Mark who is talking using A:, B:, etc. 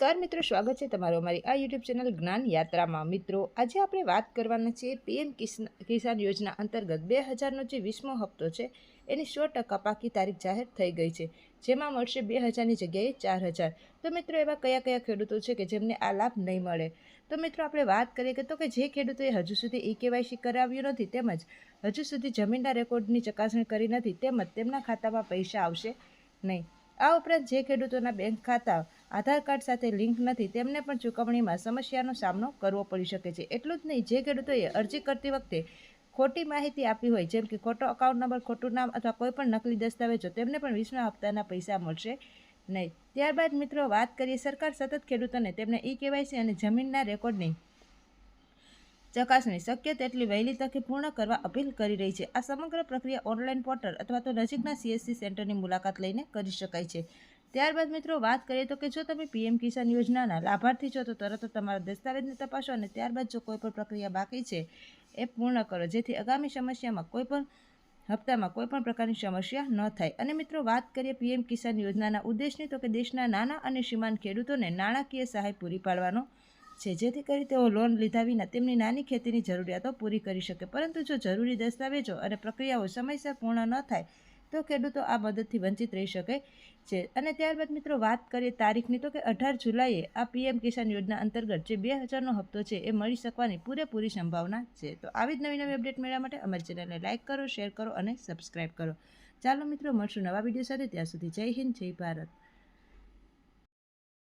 A: નમસ્કાર મિત્રો, સ્વાગત છે તમારું અમારી આ યુટ્યુબ ચેનલ જ્ઞાન યાત્રામાં. મિત્રો, આજે આપણે વાત કરવાના છીએ પીએમ કિસાન યોજના અંતર્ગત બે હજારનો જે વીસમો હપ્તો છે, એની સો ટકા પાકી તારીખ જાહેર થઈ ગઈ છે, જેમાં મળશે બે હજારની જગ્યાએ ચાર હજાર તો મિત્રો, એવા કયા કયા ખેડૂતો છે કે જેમને આ લાભ નહીં મળે? તો મિત્રો, આપણે વાત કરીએ કે તો કે જે ખેડૂતોએ હજુ સુધી ઈ કેવાયસી કરાવ્યું નથી, તેમજ હજુ સુધી જમીનના રેકોર્ડની ચકાસણી કરી નથી, તેમજ તેમના ખાતામાં પૈસા આવશે નહીં. આ ઉપરાંત જે ખેડૂતોના બેંક ખાતા, આધાર કાર્ડ સાથે લિંક નથી, તેમને પણ ચૂકવણીમાં સમસ્યાનો સામનો કરવો પડી શકે છે. એટલું જ નહીં, જે ખેડૂતોએ અરજી કરતી વખતે ખોટી માહિતી આપી હોય, જેમ કે ખોટો અકાઉન્ટ નંબર ખોટું નામ અથવા કોઈ પણ નકલી દસ્તાવેજો, તેમને પણ વીસમા હપ્તાના પૈસા મળશે નહીં. ત્યારબાદ મિત્રો, વાત કરીએ સરકાર સતત ખેડૂતોને. તેમને ઈ કેવાયસી અને જમીનના રેકોર્ડની ચકાસણી શક્ય તેટલી વહેલી તકે પૂર્ણ કરવા અપીલ કરી રહી છે. આ સમગ્ર પ્રક્રિયા ઓનલાઈન પોર્ટલ અથવા તો નજીકના સીએસસી સેન્ટરની મુલાકાત લઈને કરી શકાય છે. ત્યારબાદ મિત્રો, વાત કરીએ તો કે જો તમે પીએમ કિસાન યોજનાના લાભાર્થી છો, તો તરત તમારા દસ્તાવેજને તપાસો અને ત્યારબાદ જો કોઈ પણ પ્રક્રિયા બાકી છે, એ પૂર્ણ કરો. જેથી આગામી સમસ્યામાં કોઈ પણ હપ્તામાં કોઈ પણ પ્રકારની સમસ્યા ન થાય. અને મિત્રો, વાત કરીએ પીએમ કિસાન યોજનાના ઉદ્દેશની, તો કે દેશના નાના અને સીમાંત ખેડૂતોને નાણાકીય સહાય પૂરી પાડવાનો છે. જેથી કરી તેઓ લોન લીધા વિના તેમની નાની ખેતીની જરૂરિયાતો પૂરી કરી શકે. પરંતુ જો જરૂરી દસ્તાવેજો અને પ્રક્રિયાઓ સમયસર પૂર્ણ ન થાય, તો ખેડૂતો આ મદદથી વંચિત રહી શકે છે. અને ત્યારબાદ મિત્રો, વાત કરીએ તારીખની, તો કે અઢાર જુલાઈએ આ પીએમ કિસાન યોજના અંતર્ગત જે બે હજારનો હપ્તો છે, એ મળી શકવાની પૂરેપૂરી સંભાવના છે. તો આવી જ નવી નવી અપડેટ મેળવવા માટે અમારી ચેનલને લાઇક કરો, શેર કરો અને સબસ્ક્રાઇબ કરો. ચાલો મિત્રો, મળશું નવા વીડિયો સાથે. ત્યાં સુધી જય હિન્દ, જય ભારત.